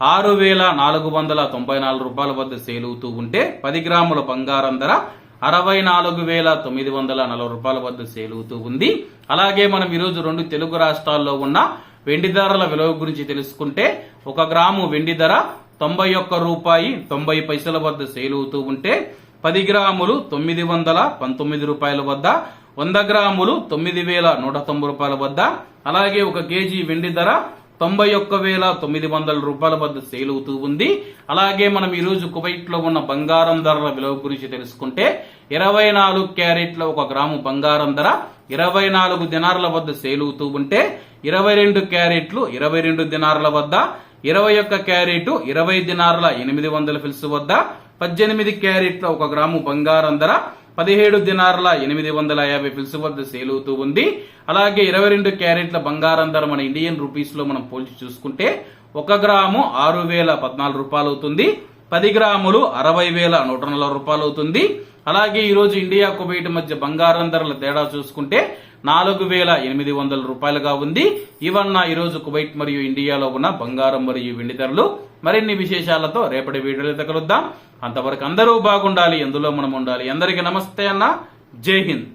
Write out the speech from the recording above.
ఆరు వేల నాలుగు వందల తొంభై నాలుగు రూపాయల వద్ద సేలుగుతూ ఉంటే పది గ్రాముల బంగారం ధర అరవై నాలుగు వేల తొమ్మిది వందల నలభై రూపాయల వద్ద సేలుగుతూ ఉంది. అలాగే మనం ఈరోజు రెండు తెలుగు రాష్ట్రాల్లో ఉన్న వెండి ధరల విలువ గురించి తెలుసుకుంటే ఒక గ్రాము వెండి ధర తొంభై ఒక్క రూపాయి తొంభై పైసల వద్ద సేలుగుతూ ఉంటే పది గ్రాములు తొమ్మిది వందల పంతొమ్మిది రూపాయల వద్ద వంద గ్రాములు తొమ్మిది వేల నూట తొంభై రూపాయల వద్ద అలాగే ఒక కేజీ వెండి ధర తొంభై ఒక్క వేల తొమ్మిది వందల రూపాయల వద్ద సేల్ అవుతూ ఉంది. అలాగే మనం ఈరోజు కువైట్లో కువైట్లో ఉన్న బంగారం ధరల విలువ గురించి తెలుసుకుంటే ఇరవై నాలుగు క్యారెట్ల ఒక గ్రాము బంగారం ధర ఇరవై నాలుగు దినార్ల వద్ద సేల్ అవుతూ ఉంటే ఇరవై రెండు క్యారెట్లు ఇరవై రెండు దినార్ల వద్ద ఇరవై ఒక్క క్యారెట్ ఇరవై దినార్ల ఎనిమిది వందల ఫిల్స్ వద్ద పద్దెనిమిది క్యారెట్ల ఒక గ్రాము బంగారం ధర పదిహేడు దినార్ల ఎనిమిది వందల యాభై ఫిల్స్ వద్ద సేల్ అవుతూ ఉంది. అలాగే ఇరవై రెండు క్యారెట్ల బంగారం ధర మన ఇండియన్ రూపీస్లో మనం పోల్చి చూసుకుంటే ఒక గ్రాము ఆరు వేల పద్నాలుగు రూపాయలు అవుతుంది. పది గ్రాములు అరవై వేల నూట నలభై రూపాయలు అవుతుంది. అలాగే ఈరోజు ఇండియా కువైట్ మధ్య బంగారం ధరల తేడా చూసుకుంటే నాలుగు వేల ఎనిమిది వందల రూపాయలుగా ఉంది. ఇవన్న ఈరోజు కువైట్ మరియు ఇండియాలో ఉన్న బంగారం మరియు వెండి ధరలు. మరిన్ని విశేషాలతో రేపటి వీడియోలో కలుద్దాం. అంతవరకు అందరూ బాగుండాలి ఎందులో మనం ఉండాలి. అందరికీ నమస్తే అన్న. జై హింద్.